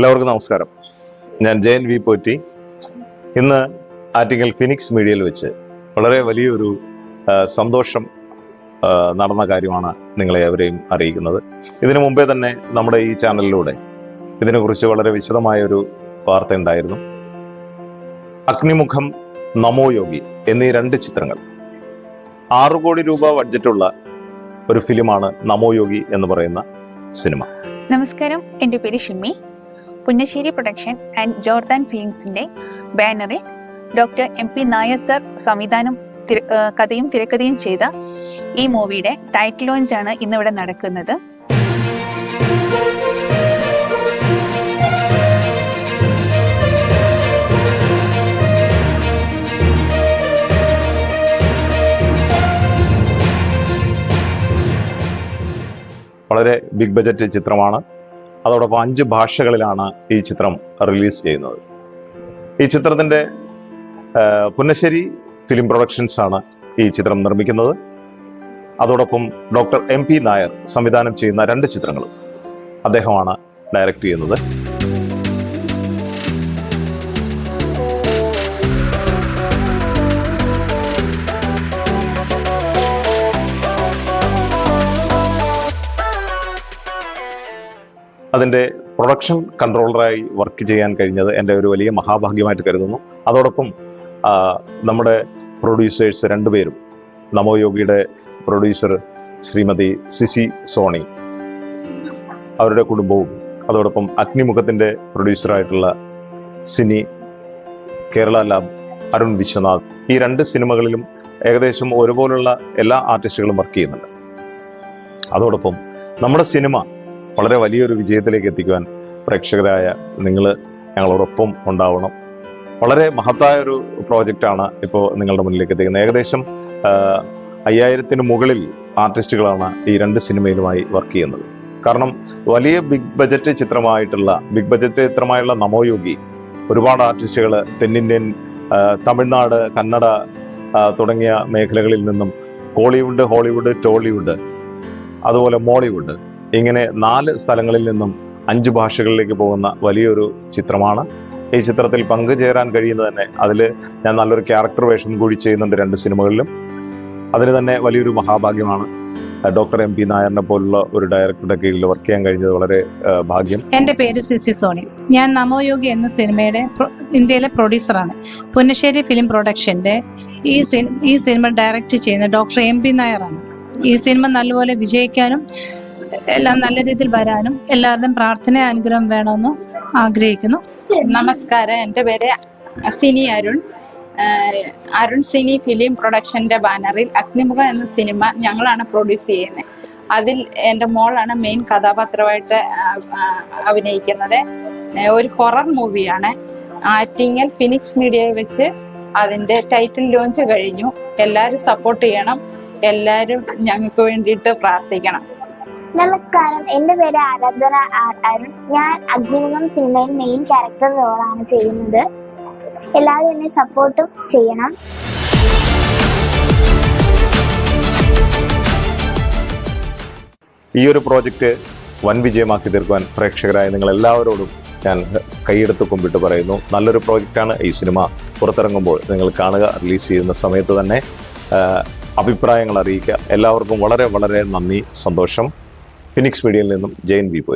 എല്ലാവർക്കും നമസ്കാരം. ഞാൻ ജയൻ വി പോറ്റി. ഇന്ന് ആറ്റിങ്ങൽ ഫിനിക്സ് മീഡിയയിൽ വെച്ച് വളരെ വലിയൊരു സന്തോഷം നടന്ന കാര്യമാണ് നിങ്ങളെ അവരെയും അറിയിക്കുന്നത്. ഇതിനു മുമ്പേ തന്നെ നമ്മുടെ ഈ ചാനലിലൂടെ ഇതിനെക്കുറിച്ച് വളരെ വിശദമായ ഒരു വാർത്ത ഉണ്ടായിരുന്നു. അഗ്നിമുഖം നമോയോഗി എന്നീ രണ്ട് ചിത്രങ്ങൾ. ആറു കോടി രൂപ ബഡ്ജറ്റുള്ള ഒരു ഫിലിമാണ് നമോയോഗി എന്ന് പറയുന്ന സിനിമ. നമസ്കാരം. എന്റെ പേര് Shimmi. Punnasseri production and Jordan ഫിലിംസിന്റെ ബാനറിൽ doctor M P Nair sir സംവിധാനം കഥയും തിരക്കഥയും ചെയ്ത ഈ മൂവിയുടെ ടൈറ്റിൽ ലോഞ്ച് ആണ് ഇന്നിവിടെ നടക്കുന്നത്. വളരെ ബിഗ് ബജറ്റ് ചിത്രമാണ്. അതോടൊപ്പം അഞ്ച് ഭാഷകളിലാണ് ഈ ചിത്രം റിലീസ് ചെയ്യുന്നത്. ഈ ചിത്രത്തിന്റെ ആ, പുന്നശ്ശേരി ഫിലിം പ്രൊഡക്ഷൻസ് ആണ് ഈ ചിത്രം നിർമ്മിക്കുന്നത്. അതോടൊപ്പം ഡോക്ടർ എം പി നായർ സംവിധാനം ചെയ്യുന്ന രണ്ട് ചിത്രങ്ങളും അദ്ദേഹമാണ് ഡയറക്റ്റ് ചെയ്യുന്നത്. അതിന്റെ പ്രൊഡക്ഷൻ കൺട്രോളറായി വർക്ക് ചെയ്യാൻ കഴിഞ്ഞത് എന്റെ ഒരു വലിയ മഹാഭാഗ്യമായിട്ട് കരുതുന്നു. അതോടൊപ്പം നമ്മുടെ പ്രൊഡ്യൂസേഴ്സ് രണ്ടുപേരും നമോ യോഗിയുടെ പ്രൊഡ്യൂസർ ശ്രീമതി സിസി സോണി അവരുടെ കുടുംബവും അതോടൊപ്പം അഗ്നിമുഖത്തിന്റെ പ്രൊഡ്യൂസറായിട്ടുള്ള സിനി കേരള ലാബ് അരുൺ വിശ്വനാഥ്. ഈ രണ്ട് സിനിമകളിലും ഏകദേശം ഒരുപോലുള്ള എല്ലാ ആർട്ടിസ്റ്റുകളും വർക്ക് ചെയ്യുന്നുണ്ട്. അതോടൊപ്പം നമ്മുടെ സിനിമ വളരെ വലിയൊരു വിജയത്തിലേക്ക് എത്തിക്കുവാൻ പ്രേക്ഷകരായ നിങ്ങൾ ഞങ്ങളോടൊപ്പം ഉണ്ടാവണം. വളരെ മഹത്തായ ഒരു പ്രോജക്റ്റാണ് ഇപ്പോൾ നിങ്ങളുടെ മുന്നിലേക്ക് എത്തിക്കുന്നത്. ഏകദേശം അയ്യായിരത്തിന് മുകളിൽ ആർട്ടിസ്റ്റുകളാണ് ഈ രണ്ട് സിനിമയിലുമായി വർക്ക് ചെയ്യുന്നത്. കാരണം വലിയ ബിഗ് ബജറ്റ് ചിത്രമായിട്ടുള്ള ബിഗ് ബജറ്റ് ചിത്രമായുള്ള നമോയോഗി ഒരുപാട് ആർട്ടിസ്റ്റുകൾ തെന്നിന്ത്യൻ തമിഴ്നാട് കന്നഡ തുടങ്ങിയ മേഖലകളിൽ നിന്നും കോളിവുഡ് ഹോളിവുഡ് ടോളിവുഡ് അതുപോലെ മോളിവുഡ് ഇങ്ങനെ നാല് സ്ഥലങ്ങളിൽ നിന്നും അഞ്ച് ഭാഷകളിലേക്ക് പോകുന്ന വലിയൊരു ചിത്രമാണ്. ഈ ചിത്രത്തിൽ പങ്കുചേരാൻ കഴിയുന്നത് തന്നെ അതിൽ ഞാൻ നല്ലൊരു ക്യാരക്ടർ വേഷം കൂടി ചെയ്യുന്നുണ്ട് രണ്ട് സിനിമകളിലും. അതിന് തന്നെ വലിയൊരു മഹാഭാഗ്യമാണ്. ഡോക്ടർ എം പി നായറിനെ പോലുള്ള ഒരു ഡയറക്ടറുടെ കീഴിൽ വർക്ക് ചെയ്യാൻ കഴിഞ്ഞത് വളരെ ഭാഗ്യം. എന്റെ പേര് സിസി സോണി. ഞാൻ നമോയോഗി എന്ന സിനിമയുടെ ഇന്ത്യയിലെ പ്രൊഡ്യൂസറാണ് പുന്നശ്ശേരി ഫിലിം പ്രൊഡക്ഷന്റെ ഈ സിനിമ ഈ സിനിമ ഡയറക്റ്റ് ചെയ്യുന്ന ഡോക്ടർ എം പി നായറാണ് ഈ സിനിമ നല്ലപോലെ വിജയിക്കാനും എല്ലാം നല്ല രീതിയിൽ വരാനും എല്ലാവരുടെയും പ്രാർത്ഥന അനുഗ്രഹം വേണമെന്ന് ആഗ്രഹിക്കുന്നു. നമസ്കാരം. എന്റെ പേര് സിനി അരുൺ. അരുൺ സിനി ഫിലിം പ്രൊഡക്ഷന്റെ ബാനറിൽ അഗ്നിമുഖം എന്ന സിനിമ ഞങ്ങളാണ് പ്രൊഡ്യൂസ് ചെയ്യുന്നത്. അതിൽ എന്റെ മോളാണ് മെയിൻ കഥാപാത്രമായിട്ട് അഭിനയിക്കുന്നത്. ഒരു ഹൊറർ മൂവിയാണ്. ആറ്റിങ്ങൽ ഫിനിക്സ് മീഡിയയിൽ വെച്ച് അതിന്റെ ടൈറ്റിൽ ലോഞ്ച് കഴിഞ്ഞു. എല്ലാവരും സപ്പോർട്ട് ചെയ്യണം. എല്ലാവരും ഞങ്ങൾക്ക് വേണ്ടിയിട്ട് പ്രാർത്ഥിക്കണം. നമസ്കാരം. എന്റെ പേര് ആരാധന ആർ അരുൺ. ഞാൻ അഗ്നിമുഖം സിനിമയിൽ മെയിൻ ക്യാരക്ടർ റോളാണ് ചെയ്യുന്നത്. എല്ലാവരും എന്നെ സപ്പോർട്ടും ചെയ്യണം. ഈ ഒരു പ്രോജക്റ്റ് വൻ വിജയമാക്കി തീർക്കുവാൻ പ്രേക്ഷകരായ നിങ്ങൾ എല്ലാവരോടും ഞാൻ കൈയെടുത്ത് കുമ്പിട്ട് പറയുന്നു. നല്ലൊരു പ്രോജക്റ്റാണ് ഈ സിനിമ. പുറത്തിറങ്ങുമ്പോൾ നിങ്ങൾ കാണുക റിലീസ് ചെയ്യുന്ന സമയത്ത് തന്നെ അഭിപ്രായങ്ങൾ അറിയിക്കുക. എല്ലാവർക്കും വളരെ വളരെ നന്ദി സന്തോഷം. ഫിനിക്സ് മീഡിയയിൽ നിന്നും ജയൻ വി